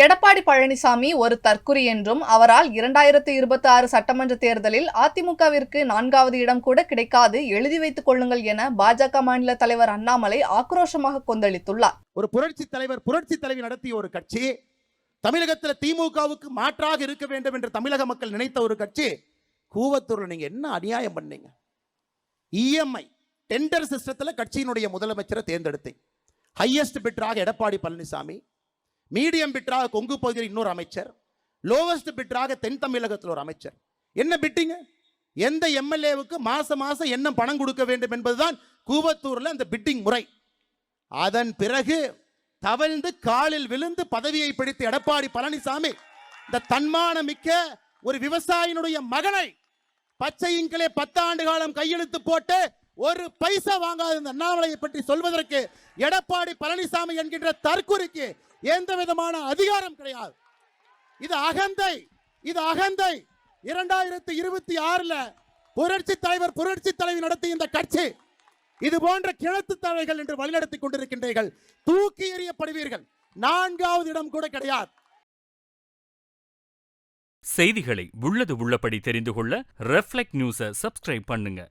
எடப்பாடி பழனிசாமி ஒரு தற்குறி என்றும் அவரால் இரண்டாயிரத்து இருபத்தி ஆறு சட்டமன்ற தேர்தலில் அதிமுகவிற்கு நான்காவது இடம் கூட கிடைக்காது எழுதி வைத்துக் கொள்ளுங்கள் என பாஜக மாநில தலைவர் அண்ணாமலை ஆக்ரோஷமாக கொந்தளித்துள்ளார். ஒரு புரட்சி தலைவர் புரட்சி தலைவி நடத்திய ஒரு கட்சி தமிழகத்தில் திமுகவுக்கு மாற்றாக இருக்க வேண்டும் என்று தமிழக மக்கள் நினைத்த ஒரு கட்சி கூவத்தூர்ல நீங்க என்ன அநியாயம் பண்ணீங்க? இஎம்ஐ டெண்டர் சிஸ்டத்தில் கட்சியினுடைய முதலமைச்சரை தேர்ந்தெடுத்தேன். ஹையஸ்ட் பிட்டராக எடப்பாடி பழனிசாமி மீடியம் பிட்டராக கொங்கு பகுதியில் இன்னொரு அமைச்சர் லோவஸ்ட் பிட்டராக தென் தமிழகத்தில் ஒரு அமைச்சர். என்ன பிட்டிங்க? எந்த எம்எல்ஏவுக்கு மாசம் மாசம் என்ன பணம் கொடுக்க வேண்டும் என்பதுதான் கூவத்தூரில் அந்த பிட்டிங் முறை. அதன் பிறகு தவழ்ந்து காலில் விழுந்து பதவியை பிடித்த எடப்பாடி பழனிசாமி இந்த தன்மான மிக்க ஒரு விவசாயினுடைய மகனை பச்சை இங்கிலே பத்தாண்டு காலம் கையெழுத்து போட்டு ஒரு பைசா வாங்காத இந்த அண்ணாமலையை பற்றி சொல்வதற்கு எடப்பாடி பழனிசாமி என்கின்ற தற்கொலைக்கு எந்த விதமான அதிகாரம் கிடையாது. இது அகந்தை இது அகந்தை. இரண்டாயிரத்தி இருபத்தி ஆறுல புரட்சி தலைவர் புரட்சி தலைவி நடத்திய இந்த கட்சி இது போன்ற கிழத்து தலைகள் என்று வழிநடத்தி கொண்டிருக்கின்றீர்கள். தூக்கி எறியப்படுவீர்கள். நான்காவது இடம் கூட கிடையாது. செய்திகளை உள்ளது உள்ளபடி தெரிந்து கொள்ள ரெஃப்ளெக்ட் நியூஸை சப்ஸ்கிரைப் பண்ணுங்க.